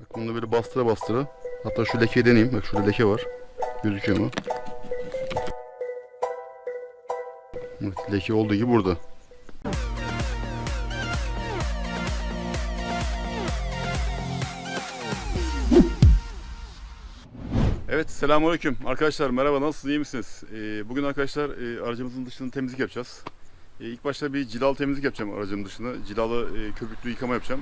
Bak bunu böyle bastıra bastıra. Hatta şu lekeyi deneyeyim. Bak şurada leke var. Gözüküyor mu? Evet, leke olduğu gibi burada. Evet selamünaleyküm arkadaşlar merhaba nasılsınız iyi misiniz? Ee, bugün arkadaşlar e, aracımızın dışını temizlik yapacağız. E, ilk başta bir cilalı temizlik yapacağım aracımın dışını. Cilalı e, köpüklü yıkama yapacağım.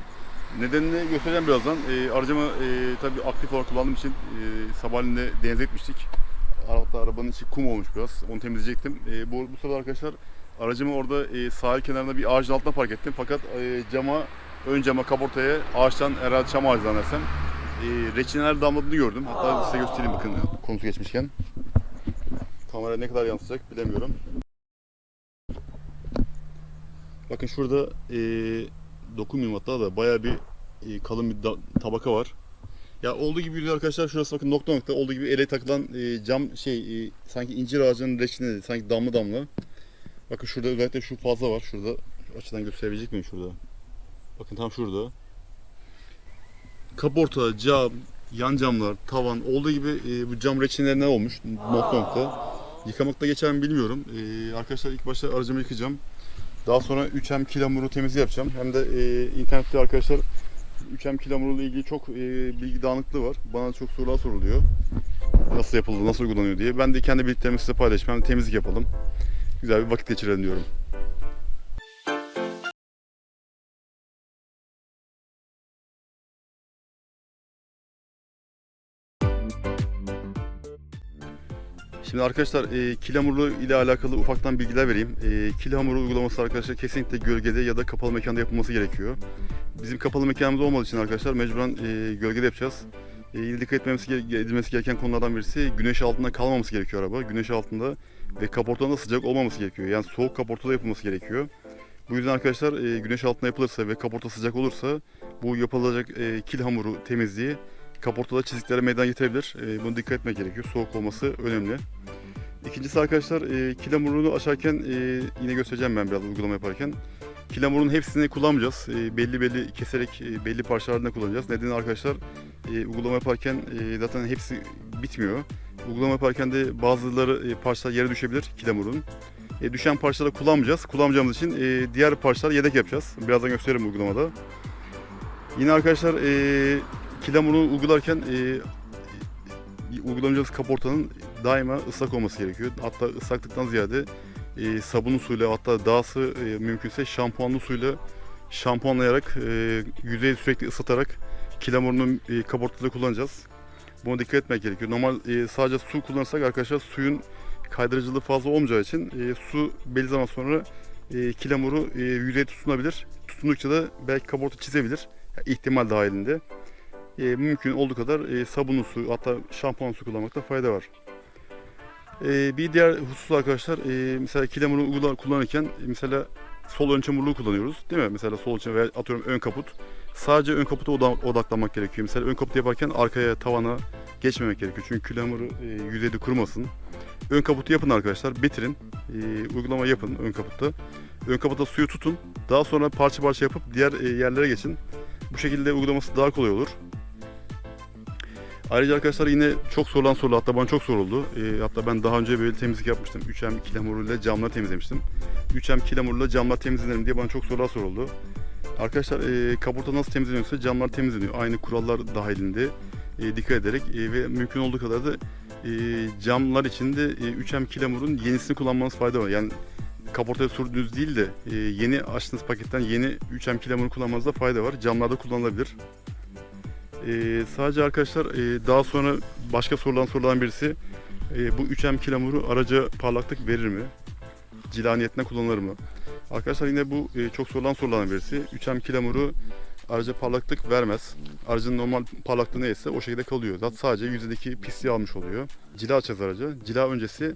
Nedenini göstereceğim birazdan. E, aracımı e, tabii aktif olarak kullandığım için e, sabahleyin de denize gitmiştik. Hatta arabanın içi kum olmuş biraz. Onu temizleyecektim. E, bu, bu sırada arkadaşlar aracımı orada e, sahil kenarında bir ağacın altına park ettim. Fakat e, cama, ön cama, kaportaya ağaçtan herhalde çam ağacından desem e, reçineler damladığını gördüm. Hatta size göstereyim bakın konusu geçmişken. Kamera ne kadar yansıyacak bilemiyorum. Bakın şurada e, dokunmayayım hatta da bayağı bir e, kalın bir tabaka var. Ya olduğu gibi arkadaşlar şurası bakın nokta nokta olduğu gibi ele takılan e, cam şey e, sanki incir ağacının reçine sanki damla damla. Bakın şurada özellikle şu fazla var şurada. Şu açıdan gösterebilecek miyim şurada? Bakın tam şurada. Kaporta, cam, yan camlar, tavan olduğu gibi e, bu cam reçinelerine olmuş nokta nokta. Yıkamakta geçer mi bilmiyorum. E, arkadaşlar ilk başta aracımı yıkayacağım. Daha sonra 3M kilamuru temizliği yapacağım. Hem de e, internette arkadaşlar 3M kilamuru ile ilgili çok e, bilgi dağınıklığı var. Bana çok sorular soruluyor. Nasıl yapıldı, nasıl uygulanıyor diye. Ben de kendi bildiklerimi size de temizlik yapalım. Güzel bir vakit geçirelim diyorum. Şimdi arkadaşlar e, kil hamuru ile alakalı ufaktan bilgiler vereyim. E, kil hamuru uygulaması arkadaşlar kesinlikle gölgede ya da kapalı mekanda yapılması gerekiyor. Bizim kapalı mekanımız olmadığı için arkadaşlar mecburen e, gölgede yapacağız. E, dikkat etmemiz, gere- edilmesi gereken konulardan birisi güneş altında kalmaması gerekiyor araba. Güneş altında ve kaportada sıcak olmaması gerekiyor. Yani soğuk kaportada yapılması gerekiyor. Bu yüzden arkadaşlar e, güneş altında yapılırsa ve kaporta sıcak olursa bu yapılacak e, kil hamuru temizliği kaportada çiziklere meydana getirebilir. E, bunu dikkat etmek gerekiyor. Soğuk olması önemli. İkincisi arkadaşlar e, kil hamurunu açarken e, yine göstereceğim ben biraz uygulama yaparken. Kil hamurunun hepsini kullanmayacağız. E, belli belli keserek e, belli parçalarında kullanacağız. Nedeni arkadaşlar e, uygulama yaparken e, zaten hepsi bitmiyor. Uygulama yaparken de bazıları e, parçalar yere düşebilir kil hamurunun. E, düşen parçaları kullanmayacağız. Kullanmayacağımız için e, diğer parçalar yedek yapacağız. Birazdan gösteririm uygulamada. Yine arkadaşlar e, kil hamurunu uygularken e, uygulayacağımız kaportanın daima ıslak olması gerekiyor. Hatta ıslaklıktan ziyade e, sabunlu suyla hatta dahası e, mümkünse şampuanlı suyla şampuanlayarak e, yüzeyi sürekli ıslatarak kil hamurunu e, kaportada kullanacağız. Buna dikkat etmek gerekiyor. Normal e, sadece su kullanırsak arkadaşlar suyun kaydırıcılığı fazla olmayacağı için e, su belli zaman sonra e, kil hamuru e, yüzeye tutunabilir. Tutundukça da belki kaporta çizebilir. Yani ihtimal dahilinde. E, mümkün olduğu kadar e, sabunlu su hatta şampuan su kullanmakta fayda var. E, bir diğer husus arkadaşlar e, mesela kilemuru kullanırken e, mesela sol ön çamurluğu kullanıyoruz değil mi? Mesela sol çamur veya atıyorum ön kaput. Sadece ön kaputa oda- odaklanmak gerekiyor. Mesela ön kaput yaparken arkaya tavana geçmemek gerekiyor. Çünkü kilemuru e, yüzeyde kurumasın. Ön kaputu yapın arkadaşlar. Bitirin. E, uygulama yapın ön kaputta. Ön kaputa suyu tutun. Daha sonra parça parça yapıp diğer e, yerlere geçin. Bu şekilde uygulaması daha kolay olur. Ayrıca arkadaşlar yine çok sorulan sorular hatta bana çok soruldu. Ee, hatta ben daha önce böyle temizlik yapmıştım. 3M kilamuruyla camları temizlemiştim. 3M kilamuruyla camlar temizlenelim diye bana çok sorular soruldu. Arkadaşlar e, kaporta nasıl temizleniyorsa camlar temizleniyor. Aynı kurallar dahilinde e, dikkat ederek e, ve mümkün olduğu kadar da e, camlar içinde e, 3M kilamurun yenisini kullanmanız fayda var. Yani kaportaya sürdüğünüz değil de e, yeni açtığınız paketten yeni 3M kilamuru kullanmanızda fayda var. Camlarda kullanılabilir. Ee, sadece arkadaşlar e, daha sonra başka sorulan sorulan birisi e, bu 3M kilamuru araca parlaklık verir mi? Cila niyetine kullanılır mı? Arkadaşlar yine bu e, çok sorulan sorulan birisi. 3M kilamuru araca parlaklık vermez. Aracın normal parlaklığı neyse o şekilde kalıyor. Zaten sadece yüzeydeki pisliği almış oluyor. Cila açacağız araca. Cila öncesi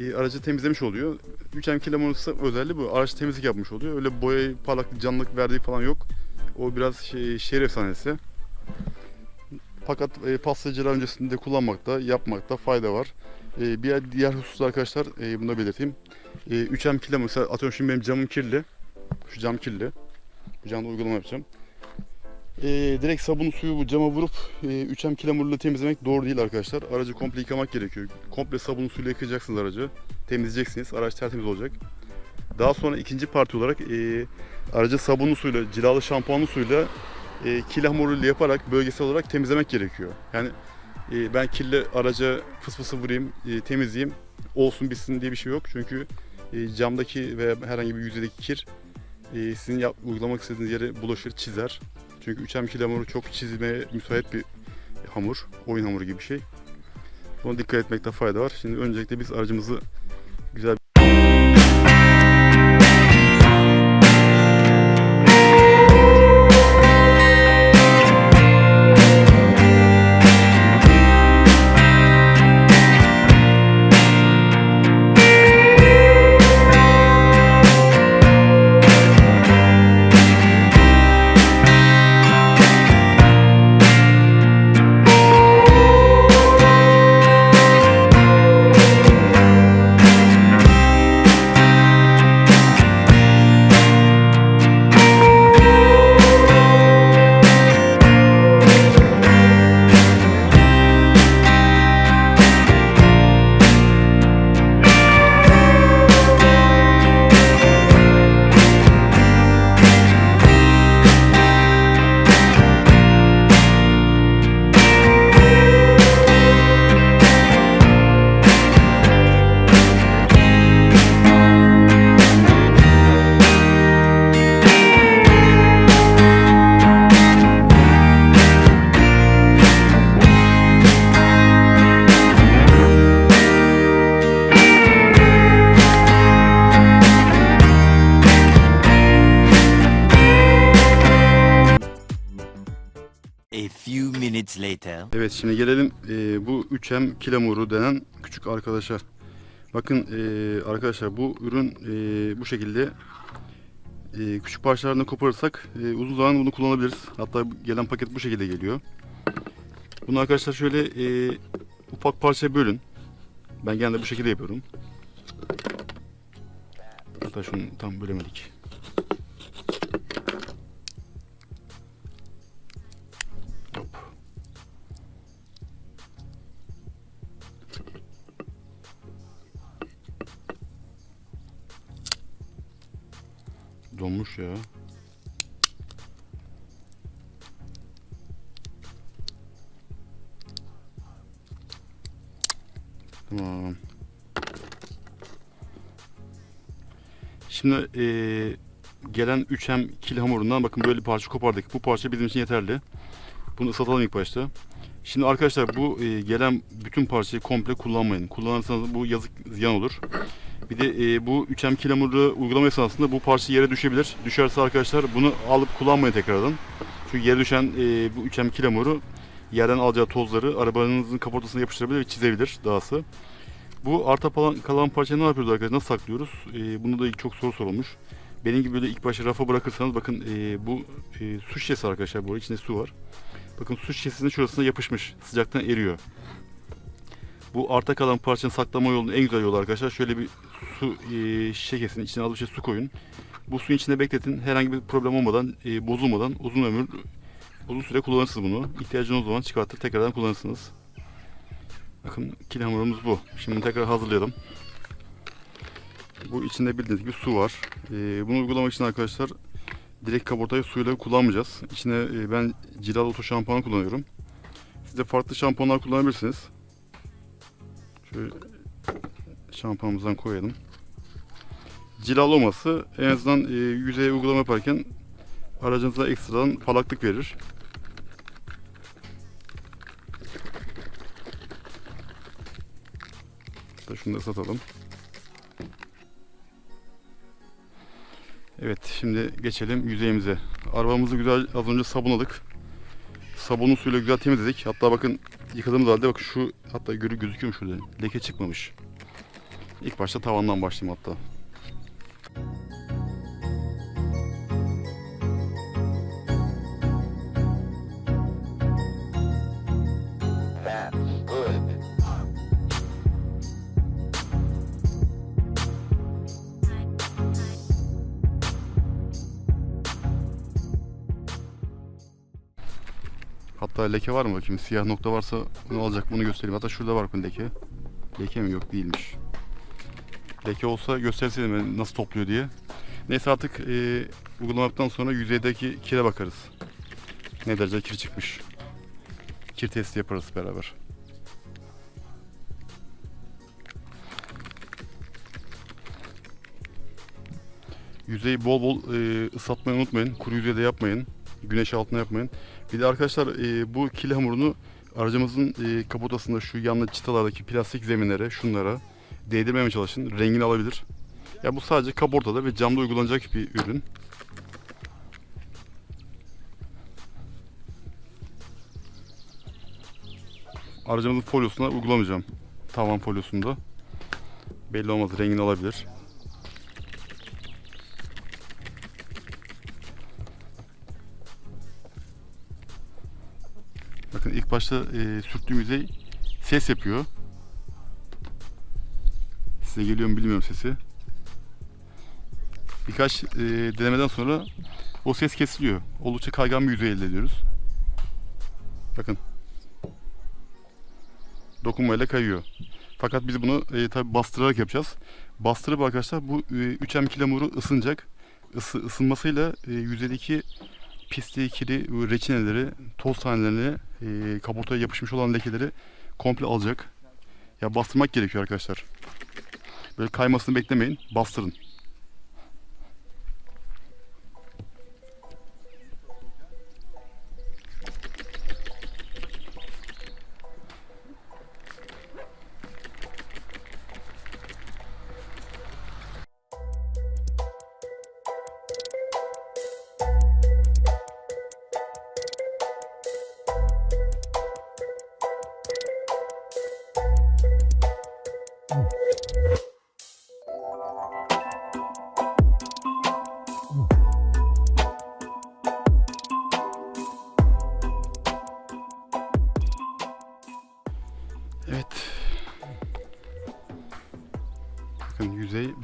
e, aracı temizlemiş oluyor. 3M kilamurusu özelliği bu. Araç temizlik yapmış oluyor. Öyle boya parlaklık, canlılık verdiği falan yok. O biraz şey, şehir efsanesi. Fakat e, pastacılar öncesinde kullanmakta, yapmakta fayda var. E, bir diğer husus arkadaşlar, e, bunu da belirteyim. E, 3M kirli mesela atıyorum şimdi benim camım kirli. Şu cam kirli. Bu camda uygulama yapacağım. e, direkt sabun suyu bu cama vurup e, 3M kilamurla temizlemek doğru değil arkadaşlar. Aracı komple yıkamak gerekiyor. Komple sabun suyla yıkayacaksınız aracı. Temizleyeceksiniz. Araç tertemiz olacak. Daha sonra ikinci parti olarak e, aracı sabunlu suyla, cilalı şampuanlı suyla e, kil hamuruyla yaparak bölgesel olarak temizlemek gerekiyor. Yani e, ben kirli araca fıs fısı vurayım, e, temizleyeyim, olsun bitsin diye bir şey yok. Çünkü e, camdaki veya herhangi bir yüzeydeki kir e, sizin yap, uygulamak istediğiniz yere bulaşır, çizer. Çünkü 3M kil hamuru çok çizmeye müsait bir hamur, oyun hamuru gibi bir şey. Buna dikkat etmekte fayda var. Şimdi öncelikle biz aracımızı güzel 3M kilamuru denen küçük arkadaşa. Bakın e, arkadaşlar bu ürün e, bu şekilde e, küçük parçalarını koparırsak e, uzun zaman bunu kullanabiliriz. Hatta gelen paket bu şekilde geliyor. Bunu arkadaşlar şöyle e, ufak parçaya bölün. Ben genelde bu şekilde yapıyorum. Hatta şunu tam bölemedik. Donmuş ya. Tamam. Şimdi eee, gelen 3M kil hamurundan bakın böyle bir parça kopardık. Bu parça bizim için yeterli. Bunu ıslatalım ilk başta. Şimdi arkadaşlar bu e, gelen bütün parçayı komple kullanmayın. Kullanırsanız bu yazık ziyan olur. Bir de e, bu 3M kilamuru uygulama esnasında bu parça yere düşebilir. Düşerse arkadaşlar bunu alıp kullanmayın tekrardan. Çünkü yere düşen e, bu 3M kilamuru yerden alacağı tozları arabanızın kaportasına yapıştırabilir ve çizebilir dahası. Bu arta kalan, kalan parçayı ne yapıyoruz arkadaşlar? Nasıl saklıyoruz? E, bunu da çok soru sorulmuş. Benim gibi böyle ilk başta rafa bırakırsanız bakın e, bu e, su şişesi arkadaşlar bu içinde su var. Bakın su şişesinin şurasına yapışmış. Sıcaktan eriyor. Bu arta kalan parçanın saklama yolunun en güzel yolu arkadaşlar. Şöyle bir su e, şişe kesin. içine alıp şey su koyun. Bu suyun içinde bekletin. Herhangi bir problem olmadan, e, bozulmadan uzun ömür, uzun süre kullanırsınız bunu. İhtiyacınız zaman çıkartır tekrardan kullanırsınız. Bakın kil hamurumuz bu. Şimdi tekrar hazırlayalım. Bu içinde bildiğiniz gibi su var. E, bunu uygulamak için arkadaşlar direkt kaportayı suyla kullanmayacağız. İçine e, ben Cilal Oto şampuanı kullanıyorum. Siz de farklı şampuanlar kullanabilirsiniz. Şöyle şampuanımızdan koyalım. Cilal olması en azından e, yüzeye uygulama yaparken aracınıza ekstradan parlaklık verir. Hatta Şunu da satalım. Evet şimdi geçelim yüzeyimize. Arabamızı güzel az önce sabunladık. Sabunlu suyla güzel temizledik. Hatta bakın yıkadığımız halde bakın şu hatta görü gözüküyor şurada? Leke çıkmamış. İlk başta tavandan başlayayım hatta. Leke var mı bakayım? Siyah nokta varsa onu alacak bunu göstereyim. Hatta şurada var bakın leke. Leke mi? Yok değilmiş. Leke olsa gösterseydim nasıl topluyor diye. Neyse artık e, uygulamadan sonra yüzeydeki kire bakarız. Ne derece kir çıkmış. Kir testi yaparız beraber. Yüzeyi bol bol e, ıslatmayı unutmayın. Kuru yüzeyde yapmayın. Güneş altında yapmayın. Bir de arkadaşlar e, bu kil hamurunu aracımızın e, kapotasında şu yanlı çıtalardaki plastik zeminlere, şunlara değdirmemeye çalışın. Rengini alabilir. Ya bu sadece kaportada ve camda uygulanacak bir ürün. Aracımızın folyosuna uygulamayacağım. Tavan folyosunda. Belli olmaz rengini alabilir. Bakın ilk başta e, sürttüğüm yüzey ses yapıyor. Size geliyor mu bilmiyorum sesi. Birkaç e, denemeden sonra o ses kesiliyor. Oldukça kaygan bir yüzey elde ediyoruz. Bakın. Dokunmayla kayıyor. Fakat biz bunu e, tabi bastırarak yapacağız. Bastırıp arkadaşlar bu e, 3M kilamuru ısınacak. Isı, ısınmasıyla e, yüzeydeki pisliği, kiri, reçineleri, toz tanelerini, e, kaportaya yapışmış olan lekeleri komple alacak. Ya bastırmak gerekiyor arkadaşlar. Böyle kaymasını beklemeyin. Bastırın.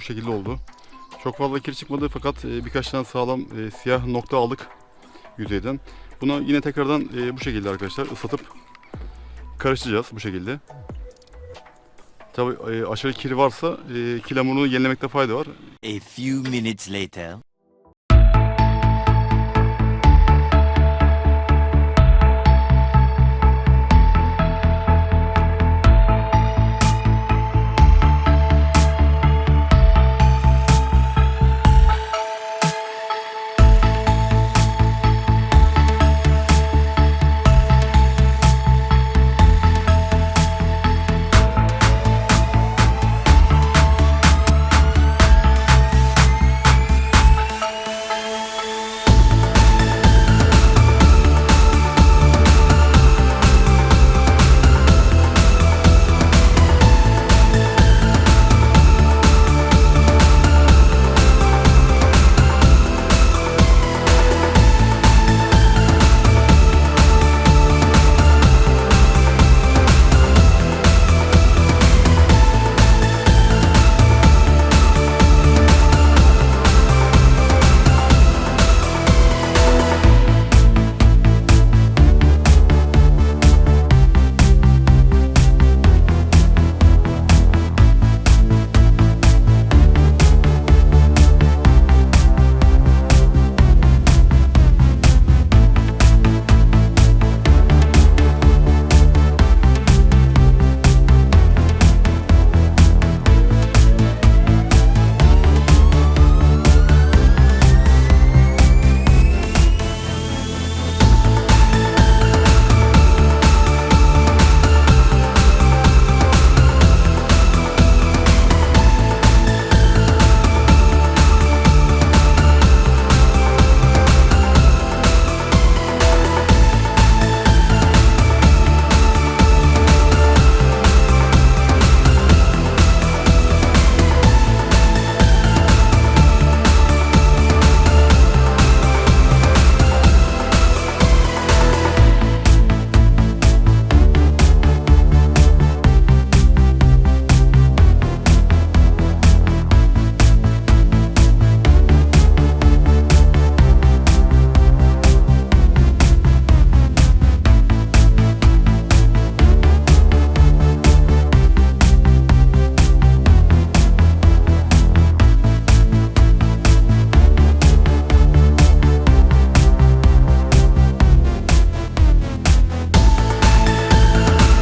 Şekilde oldu. Çok fazla kir çıkmadı fakat e, birkaç tane sağlam e, siyah nokta aldık yüzeyden. Bunu yine tekrardan e, bu şekilde arkadaşlar ıslatıp karıştıracağız bu şekilde. Tabi aşırı kir varsa e, kil hamurunu yenilemekte fayda var. A few minutes later.